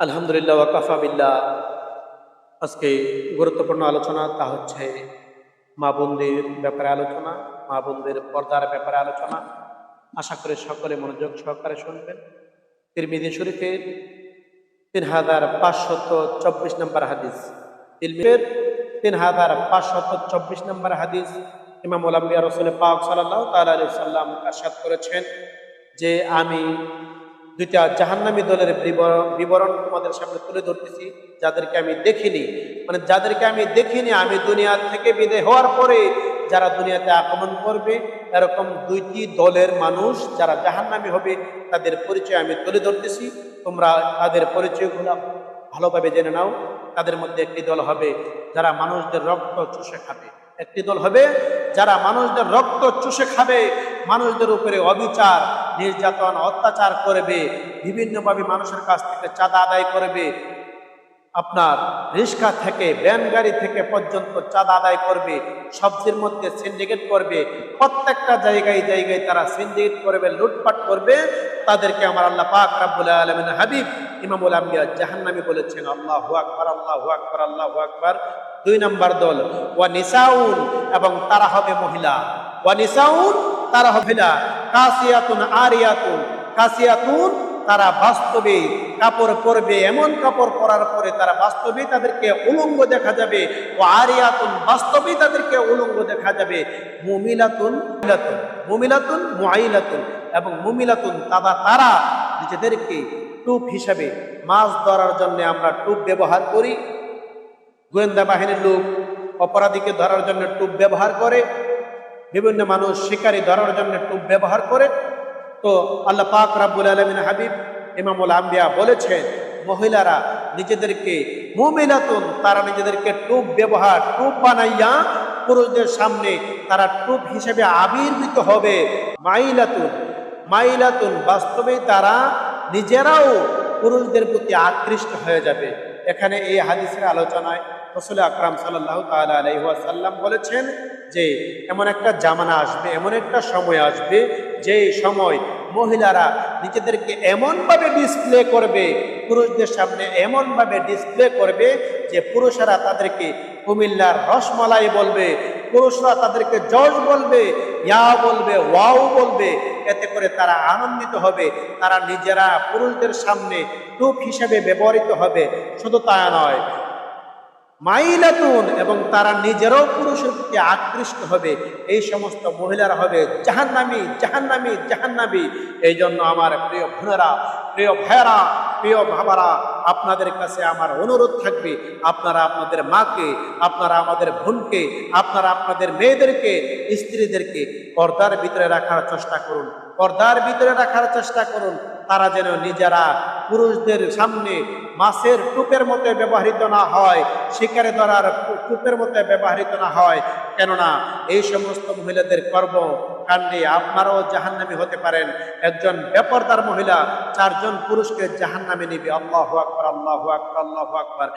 আলহামদুলিল্লাহ, ওয়াকাফা আজকে গুরুত্বপূর্ণ আলোচনা তা হচ্ছে মা বোনদের ব্যাপারে আলোচনা, মা বোনদের পর্দার ব্যাপারে আলোচনা। আশা করি সকলে মনোযোগ সহকারে শুনবেন। তিরমিদি শরীফের তিন হাজার পাঁচশত চব্বিশ নম্বর হাদিস। তিরমিদের তিন হাজার পাঁচশত চব্বিশ নম্বর হাদিস ইমাম ওলাম্বিয়া রসুল পাক সাল্লাহ তাল আলি সাল্লাম আশাদ করেছেন যে আমি দুইটা জাহান্নামী দলের বিবরণ বিবরণ তোমাদের সামনে তুলে ধরতেছি, যাদেরকে আমি দেখিনি। মানে যাদেরকে আমি দেখিনি, আমি দুনিয়া থেকে বিদায় হওয়ার পরে যারা দুনিয়াতে আগমন করবে, এরকম দুইটি দলের মানুষ যারা জাহান্নামী হবে, তাদের পরিচয় আমি তুলে ধরতেছি। তোমরা তাদের পরিচয়গুলো ভালোভাবে জেনে নাও। তাদের মধ্যে একটি দল হবে যারা মানুষদের রক্ত চুষে খাবে। একটি দল হবে যারা মানুষদের রক্ত চুষে খাবে, মানুষদের উপরে অবিচার, নির্যাতন, অত্যাচার করবে, বিভিন্নভাবে মানুষের কাছ থেকে চাঁদা আদায় করবে, আপনার রিক্সা থেকে ব্যান গাড়ি থেকে পর্যন্ত চাঁদা আদায় করবে, সবজির মধ্যে সিন্ডিকেট করবে, প্রত্যেকটা জায়গায় জায়গায় তারা সিন্ডিকেট করবে, লুটপাট করবে তাদেরকে আমার আল্লাহ পাক রাব্বুল আলামিন হাবিব ইমামুল আম্বিয়া জাহান্নামী বলেছেন, আল্লাহু আকবার আল্লাহু আকবার আল্লাহু আকবার। দুই নাম্বার দল, ওয়া নিসাউন এবং তারা হবে মহিলা। ওয়া নিসাউন তারা হবে না কাসিয়াতুন আরিয়াতুন কাসিয়াতুন তারা বাস্তবে। কাপড় পরবে এমন কাপড় পরার পরে তারা বাস্তবে তাদেরকে উলঙ্গ দেখা যাবে। ও আরিয়াতুন বাস্তবে তাদেরকে উলঙ্গ দেখা যাবে। মুমিলাতুন মুমিলাতুন মুআইলাতুন এবং মুমিলাতুন তারা তারা নিজেদেরকে টুপ হিসাবে মাছ ধরার জন্য আমরা টুপ ব্যবহার করি। গোয়েন্দা বাহিনীর লোক অপরাধীকে ধরার জন্য টুপ ব্যবহার করে, বিভিন্ন মানুষ শিকারী ধরার জন্য টুপ ব্যবহার করে। তো আল্লাহ পাক রাব্বুল আলমিন হাবিব, ইমামুল আম্বিয়া বলেছেন, মহিলারা নিজেদেরকে মুমিলাতুন, তারা নিজেদেরকে টুপ ব্যবহার, টুপ বানাইয়া পুরুষদের সামনে তারা টুপ হিসেবে আবির্ভূত হবে। মাইলাতুন মাইলাতুন বাস্তবে তারা নিজেরাও পুরুষদের প্রতি আকৃষ্ট হয়ে যাবে। এখানে এই হাদিসের আলোচনায় রসুল আকরাম সাল্লাহ তালা আলাইসাল্লাম বলেছেন যে, এমন একটা জামানা আসবে, এমন একটা সময় আসবে যে সময় মহিলারা নিজেদেরকে এমনভাবে ডিসপ্লে করবে, পুরুষদের সামনে এমনভাবে ডিসপ্লে করবে যে, পুরুষেরা তাদেরকে কুমিল্লার রসমালাই বলবে, পুরুষরা তাদেরকে জজ বলবে, ইয়া বলবে, ওয়াও বলবে এতে করে তারা আনন্দিত হবে, তারা নিজেরা পুরুষদের সামনে টুপ হিসেবে ব্যবহৃত হবে। শুধু তা নয়, মাইলাতুন এবং তারা নিজেরাও পুরুষের প্রতি আকৃষ্ট হবে। এই সমস্ত মহিলারা হবে জাহান্নামি জাহান্নামি জাহান্নামি। এই জন্য আমার প্রিয় বোনেরা, প্রিয় ভাইয়েরা, প্রিয় ভাবারা আপনাদের কাছে আমার অনুরোধ থাকবে, আপনারা আপনাদের মাকে, আপনারা আমাদের বোনকে, আপনারা আপনাদের মেয়েদেরকে, স্ত্রীদেরকে পর্দার ভিতরে রাখার চেষ্টা করুন। পর্দার ভিতরে রাখার চেষ্টা করুন। তারা যেন নিজেরা পুরুষদের সামনে মাছের টুপের মতো ব্যবহৃত না হয়, শিকারে ধরার টুপের মতো ব্যবহৃত না হয়। কেননা, এই সমস্ত মহিলাদের কর্ম কাণ্ডে আপনারাও জাহান্নামি হতে পারেন। একজন বেপরদার মহিলা চারজন পুরুষকে জাহান্নামে নিবে। আল্লাহ আকবর আল্লাহ আকবর আল্লাহ আকবর।